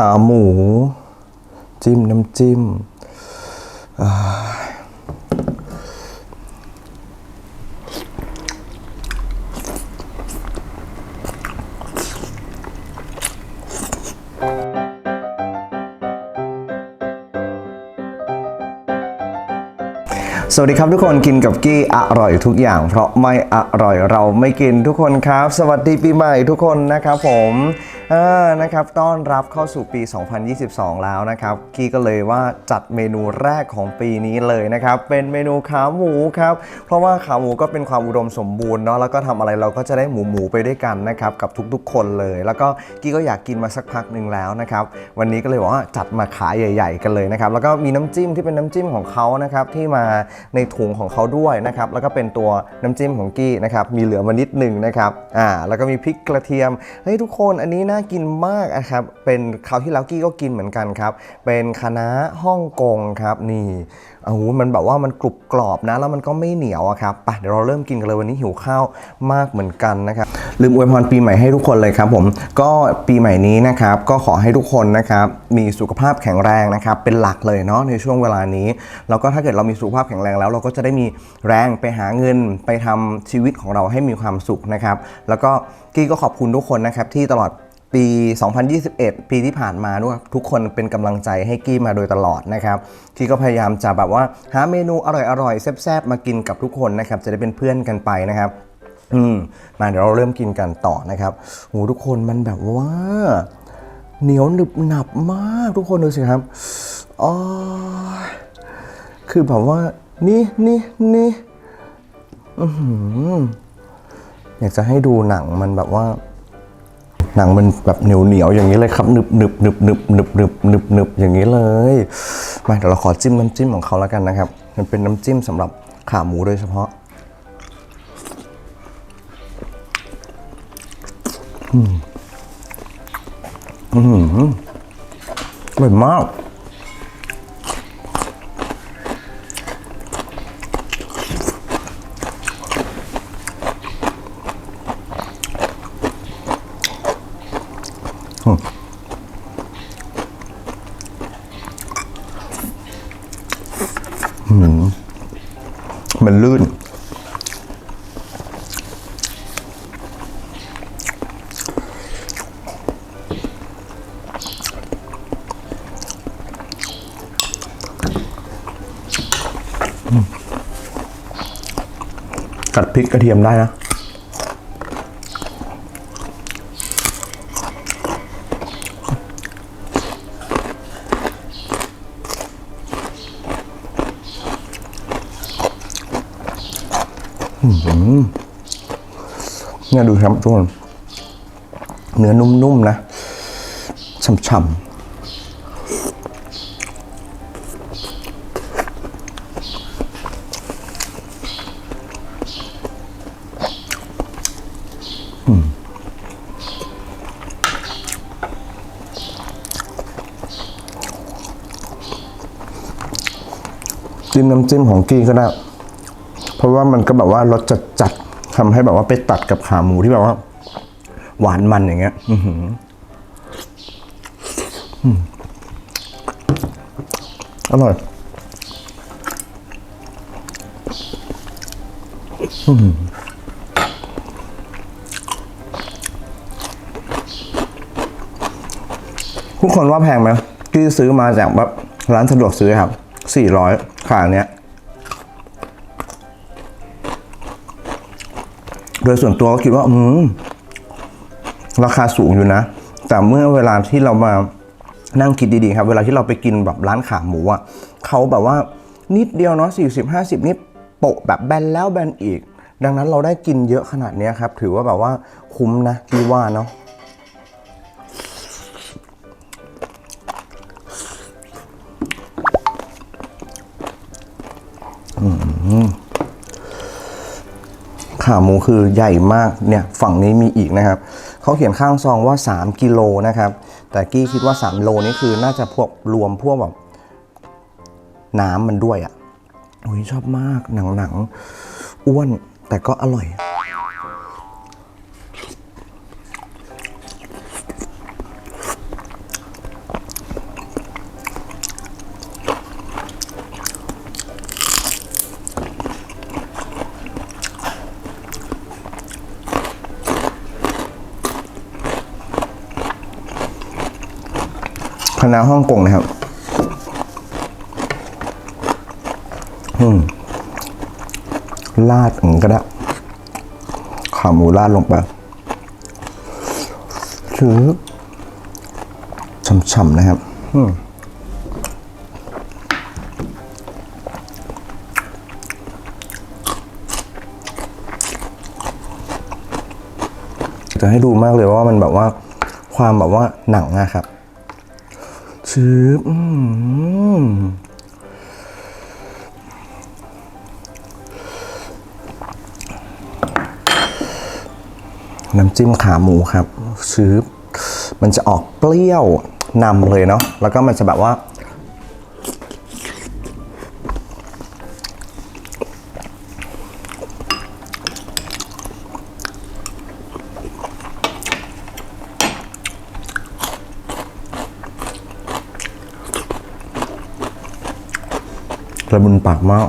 ขาหมู จิ้มน้ำจิ้มอ่า สวัสดีครับทุกคนกินกับกี้อร่อยทุกอย่าง เพราะไม่อร่อยเราไม่กินทุกคนครับ สวัสดีปีใหม่ทุกคนนะครับผมอ่านะครับต้อนรับเข้าสู่ปี 2022 แล้วนะครับ กี้ก็เลยว่าจัดเมนูแรกของปีนี้เลยนะครับ เป็นเมนูขาหมูครับ เพราะว่าขาหมูก็เป็นความอุดมสมบูรณ์เนาะแล้วก็ทำอะไรเราก็จะได้หมูหมูไปด้วยกันนะครับกับทุกๆ คนเลย แล้วก็กี้ก็อยากกินมาสักพักหนึ่งแล้วนะครับ วันนี้ก็เลยบอกว่าจัดมาขายใหญ่ ๆ กันเลยนะครับแล้วก็มีน้ำจิ้มที่เป็นน้ำจิ้มของเขานะครับที่มาในถุงของเขาด้วยนะครับแล้วก็เป็นตัวน้ำจิ้มของกี้นะครับมีเหลือมานิดหนึ่งนะครับอ่าแล้วก็มีพริกกระเทียมเฮ้ยทุกคนอันนี้น่ากินมากนะครับเป็นคราวที่แล้วกี้ก็กินเหมือนกันครับเป็นคะน้าฮ่องกงครับนี่โอ้โหมันแบบว่ามันกรุบกรอบนะ แล้วมันก็ไม่เหนียวอะครับไปเดี๋ยวเราเริ่มกินกันเลยวันนี้หิวข้าวมากเหมือนกันนะครับ ลืมอวยพรปีใหม่ให้ทุกคนเลยครับผมก็ปีใหม่นี้นะครับก็ขอให้ทุกคนนะครับมีสุขภาพแข็งแรงนะครับเป็นหลักเลยเนาะในช่วงเวลานี้แล้วก็ถ้าเกิดเรามีสุขภาพแข็งแรงแล้ว เราก็จะได้มีแรงไปหาเงินไปทำชีวิตของเราให้มีความสุขนะครับแล้วก็กี้ก็ขอบคุณทุกคนนะครับที่ตลอดปี 2021 ปีที่ผ่านมาด้วยทุกคนเป็นกำลังใจให้กี้มาโดยตลอดนะครับกี้ก็พยายามจะแบบว่าหาเมนูอร่อยๆแซ่บๆมากินกับทุกคนนะครับจะได้เป็นเพื่อนกันไปนะครับ อืมมาเดี๋ยวเราเริ่มกินกันต่อนะครับโหทุกคนมันแบบว่า เหนียวหนึบหนับมากทุกคนดูสิครับอ๋อคือแบบว่า นี่นี่นี่อยากจะให้ดูหนังมันแบบว่า หนังมันแบบเหนียวเหนียวอย่างนี้เลยครับหนึบหนึบหนึบหนึบหนึบหนึบหนึบหนึบอย่างนี้เลย มาเดี๋ยวเราขอจิ้มน้ำจิ้มของเขาแล้วกันนะครับ มันเป็นน้ำจิ้มสำหรับขาหมูโดยเฉพาะ อืมอืมอร่อยมากมันลื่น กัดพริกกระเทียมได้นะเนี่ยดูครับทุกคนเนื้อนุ่มๆนะฉ่ำๆ จิ้มน้ำจิ้มของกี้ก็ได้ เพราะว่ามันก็แบบว่ารสจัดจัดๆทำให้แบบว่าไปตัดกับขาหมูที่แบบว่า หวานมันอย่างเงี้ย อือออืมอร่อยอืมทุกคนว่าแพงไหมที่ซื้อมาจากแบบร้านสะดวกซื้อครับสี่ร้อย ขาเนี้ย โดยส่วนตัวก็คิดว่า อืม ราคาสูงอยู่นะ แต่เมื่อเวลาที่เรามานั่งคิดดีๆครับ เวลาที่เราไปกินแบบร้านขาหมูอะเขาแบบว่านิดเดียวเนาะสี่สิบห้าสิบนิดโปะแบบแบนแล้วแบนอีก ดังนั้นเราได้กินเยอะขนาดนี้ครับ ถือว่าแบบว่าคุ้มนะพี่ว่าเนาะ ขาหมูคือใหญ่มากเนี่ยฝั่งนี้มีอีกนะครับเขาเขียนข้างซองว่า 3 กิโลนะครับ แต่กี้คิดว่า 3 โลนี่คือน่าจะพวกรวมพวกแบบน้ำมันด้วยอะ่ะโอ้ยชอบมากหนังหนังๆอ้วนแต่ก็อร่อย คณะฮ่องกงนะครับ อืมลาดอย่างก็ได้ขาหมูลาดลงไปชืบช่ำๆนะครับ อืมจะให้ดูมากเลยว่ามันแบบว่าความแบบว่าหนังอะครับ ซื้อืมน้ำจิ้มขาหมูครับชืบมันจะออกเปรี้ยวนำเลยเนาะแล้วก็มันจะแบบว่า ระบุนปากมาก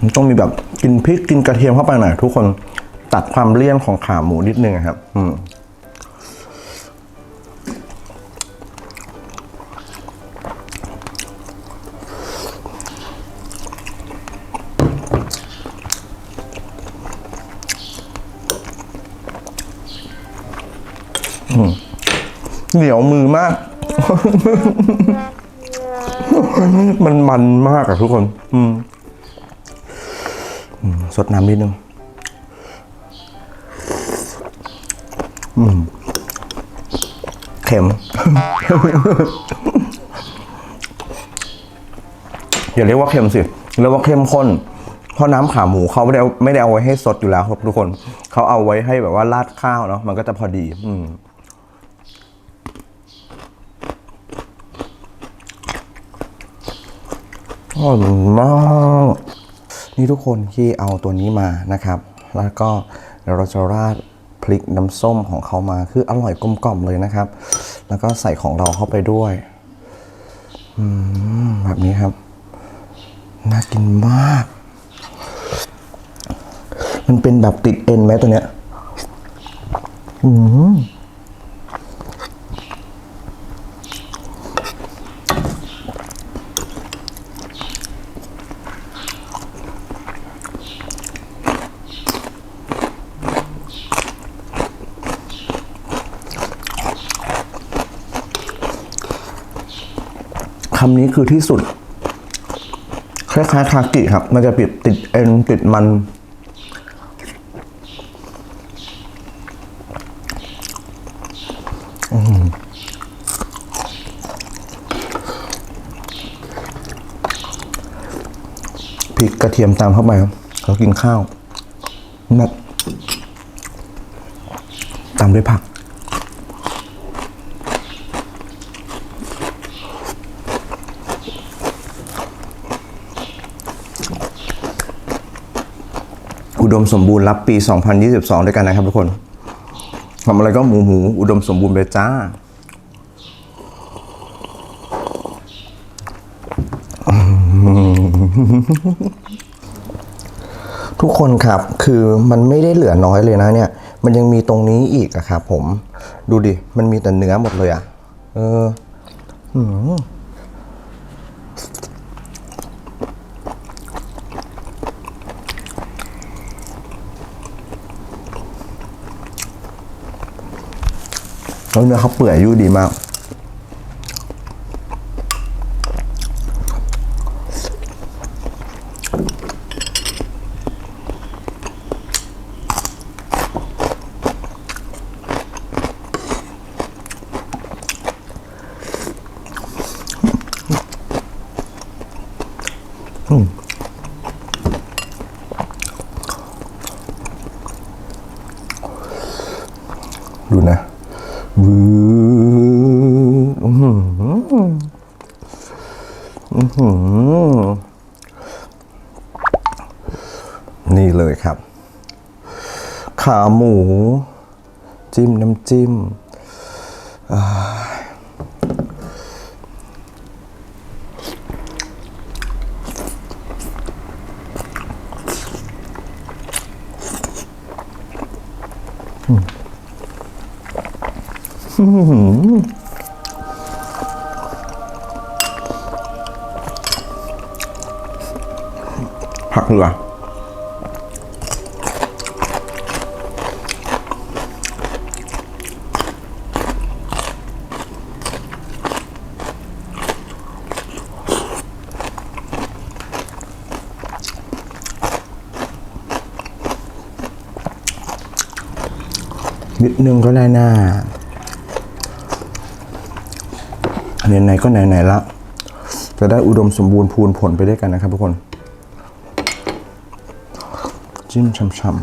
มันต้องมีแบบกินพริกกินกระเทียมเข้าไปหน่อยทุกคนตัดความเลี่ยนของขาหมูนิดนึงครับ อืม เหนียวมือมาก มันมันมากอะทุกคน อืมสดน้ำนิดนึงอืมเค็ม อย่าเรียกว่าเค็มสิ เรียกว่าเข้มข้น เพราะน้ำขาหมูเขาไม่ได้เอาไม่ได้เอาไว้ให้สดอยู่แล้วครับทุกคน เขาเอาไว้ให้แบบว่าราดข้าวเนาะ มันก็จะพอดี อืม อร่อยมากนี่ทุกคนที่เอาตัวนี้มานะครับ แล้วก็เดี๋ยวเราจะราดพริกน้ำส้มของเขามาคืออร่อยกลมกล่อมเลยนะครับ แล้วก็ใส่ของเราเข้าไปด้วยแบบนี้ครับ น่ากินมาก มันเป็นแบบติดเอ็นไหมตัวเนี้ย อืมำนี้คือที่สุด คล้ายๆคากิครับ มันจะปิดติดเอ็นติดมัน พริกกระเทียมตามเข้าไปครับเรากินข้าวแบบตามด้วยผัก อุดมสมบูรณ์รับปี 2022 ด้วยกันนะครับทุกคนทำอะไรก็หมูหมูอุดมสมบูรณ์ไปจ้า ทุกคนครับคือมันไม่ได้เหลือน้อยเลยนะเนี่ย มันยังมีตรงนี้อีกอะครับผมดูดิ มันมีแต่เนื้อหมดเลยอะเออ แล้วเนื้อเขาเปื่อยยุ่ยดีมากดูนะ วืนี่เลยครับ ขาหมู จิ้มน้ำจิ้มอ่า ผักเหลือนิดนึงก็ได้หน้า ไหนๆก็ไหนๆละจะได้อุดมสมบูรณ์พูนผลไปด้วยกันนะครับทุกคน จิ้มช่ำ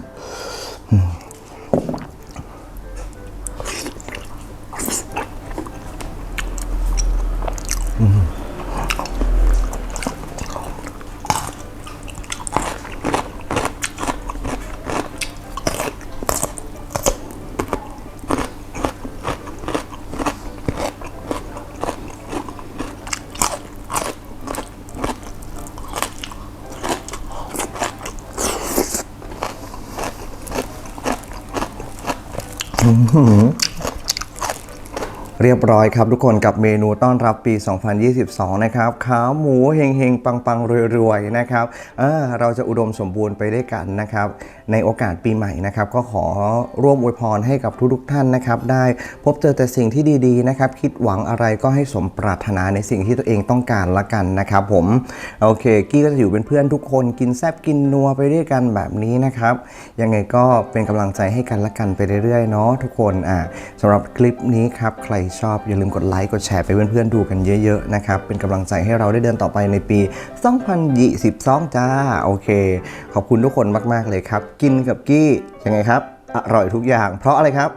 เรียบร้อยครับทุกคนกับเมนูต้อนรับปี 2022 นะครับขาหมูเฮงเฮงปังปังรวยๆ นะครับเราจะอุดมสมบูรณ์ไปด้วยกันนะครับ ในโอกาสปีใหม่นะครับก็ขอร่วมอวยพรให้กับทุกๆท่านนะครับได้พบเจอแต่สิ่งที่ดีๆนะครับคิดหวังอะไรก็ให้สมปรารถนาในสิ่งที่ตัวเองต้องการละกันนะครับผมโอเคกี้ก็จะอยู่เป็นเพื่อนทุกคนกินแซบกินนัวไปด้วยกันแบบนี้นะครับยังไงก็เป็นกำลังใจให้กันละกันไปเรื่อยๆเนาะทุกคนอ่าสำหรับคลิปนี้ครับใครชอบอย่าลืมกดไลค์กดแชร์ไปเพื่อนๆดูกันเยอะๆนะครับเป็นกำลังใจให้เราได้เดินต่อไปในปี 2022 จ้าโอเค ขอบคุณทุกคนมากๆเลยครับกินกับกี้ยังไงครับ อร่อยทุกอย่าง เพราะอะไรครับ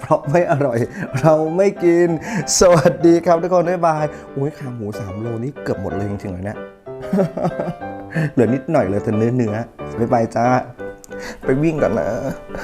เพราะไม่อร่อย เราไม่กิน สวัสดีครับทุกคนบ๊ายบายโอ้ยขาหมู3โลนี่เกือบหมดเลยจริงๆเลยเนี่ยเหลือนิดหน่อยเลยแต่เนื้อเนื้อบ๊ายบายจ้าไปวิ่งก่อนนะ